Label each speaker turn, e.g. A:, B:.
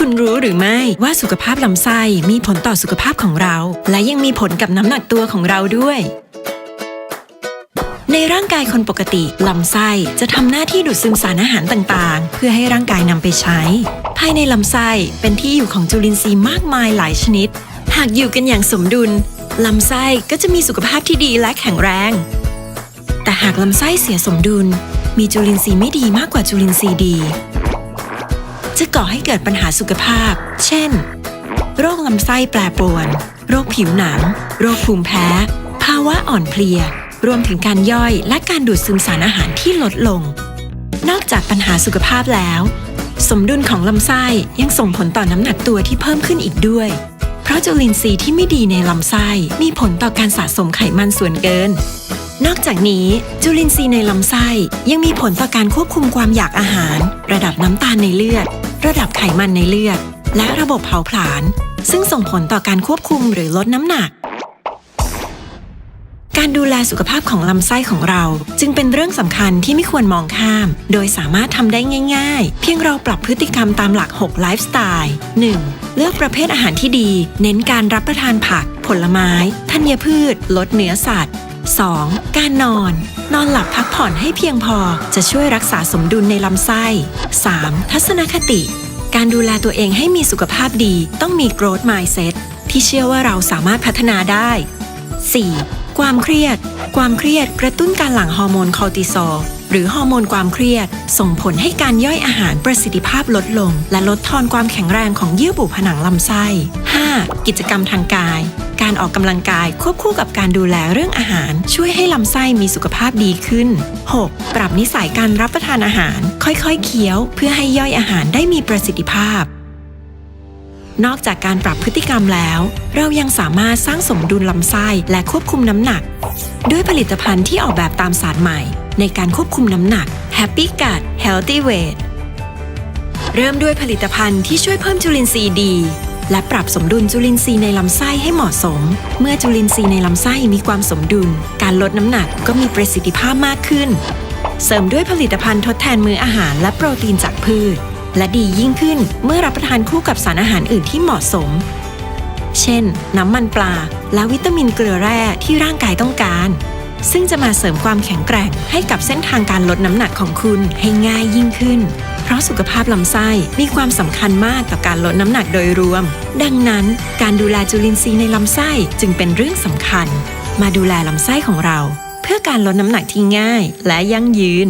A: คุณรู้หรือไม่ว่าสุขภาพลำไส้มีผลต่อสุขภาพของเรา และยังมีผลกับน้ำหนักตัวของเราด้วย ในร่างกายคนปกติลำไส้จะทำหน้าที่ดูดซึมสารอาหารต่างๆ เพื่อให้ร่างกายนำไปใช้ ภายในลำไส้เป็นที่อยู่ของจุลินทรีย์มากมายหลายชนิด หากอยู่กันอย่างสมดุลลำไส้ก็จะมีสุขภาพที่ดีและแข็งแรง แต่หากลำไส้เสียสมดุล มีจุลินทรีย์ไม่ดีมากกว่าจุลินทรีย์ดี จะก่อให้เกิดปัญหาสุขภาพ เช่น โรคลำไส้แปรปรวน โรคผิวหนัง โรคภูมิแพ้ ภาวะอ่อนเพลีย รวมถึงการย่อยและการดูดซึมสารอาหารที่ลดลง นอกจากปัญหาสุขภาพแล้ว สมดุลของลำไส้ยังส่งผลต่อน้ำหนักตัวที่เพิ่มขึ้นอีกด้วย เพราะจุลินทรีย์ที่ไม่ดีในลำไส้มีผลต่อการสะสมไขมันส่วนเกิน นอกจากนี้จุลินทรีย์ในลำไส้ยังมีผลต่อการควบคุมความอยากอาหาร ระดับน้ำตาลในเลือด ระดับไขมันในเลือด และระบบเผาผลาญซึ่งส่งผลต่อการควบคุมหรือลดน้ำหนัก การดูแลสุขภาพของลำไส้ของเรา จึงเป็นเรื่องสำคัญที่ไม่ควรมองข้าม โดยสามารถทำได้ง่ายๆ เพียงเราปรับพฤติกรรมตามหลัก 6 ไลฟ์สไตล์ 1. เลือกประเภทอาหารที่ดี เน้นการรับประทานผัก ผลไม้ ธัญพืช ลดเนื้อสัตว์ 2. การนอน นอนหลับพักผ่อนให้เพียงพอจะช่วยรักษาสมดุลในลำไส้ 3. ทัศนคติ การดูแลตัวเองให้มีสุขภาพดีต้องมี growth mindset ที่เชื่อว่าเราสามารถพัฒนาได้ 4. ความเครียด ความเครียดกระตุ้นการหลั่งฮอร์โมนคอร์ติซอลหรือฮอร์โมนความเครียด ส่งผลให้การย่อยอาหารประสิทธิภาพลดลง และลดทอนความแข็งแรงของเยื่อบุผนังลำไส้ 5. กิจกรรมทางกาย การออกกำลังกายควบคู่กับการดูแลเรื่องอาหาร ช่วยให้ลำไส้มีสุขภาพดีขึ้น 6. ปรับนิสัยการรับประทานอาหาร ค่อยๆ เคี้ยว เพื่อให้ย่อยอาหารได้มีประสิทธิภาพ นอกจากการปรับพฤติกรรมแล้ว เรายังสามารถสร้างสมดุลลำไส้และควบคุมน้ำหนัก ด้วยผลิตภัณฑ์ที่ออกแบบตามศาสตร์ใหม่ ในการควบคุมน้ำหนัก Happy Gut Healthy Weight เริ่มด้วยผลิตภัณฑ์ที่ช่วยเพิ่มจุลินทรีย์ดี และปรับสมดุลจุลินทรีย์ในลำไส้ให้เหมาะสม เมื่อจุลินทรีย์ในลำไส้มีความสมดุล การลดน้ำหนักก็มีประสิทธิภาพมากขึ้น เสริมด้วยผลิตภัณฑ์ทดแทนมื้ออาหารและโปรตีนจากพืช และดียิ่งขึ้นเมื่อรับประทานคู่กับสารอาหารอื่นที่เหมาะสม เช่น น้ำมันปลา และวิตามินเกลือแร่ที่ร่างกายต้องการ ซึ่งจะมาเสริมความแข็งแกร่งให้กับเส้นทางการลดน้ำหนักของคุณให้ง่ายยิ่งขึ้น เพราะสุขภาพลำไส้มีความสำคัญมากต่อการลดน้ำหนักโดยรวม ดังนั้นการดูแลจุลินทรีย์ในลำไส้จึงเป็นเรื่องสำคัญ มาดูแลลำไส้ของเรา เพื่อการลดน้ำหนักที่ง่ายและยั่งยืน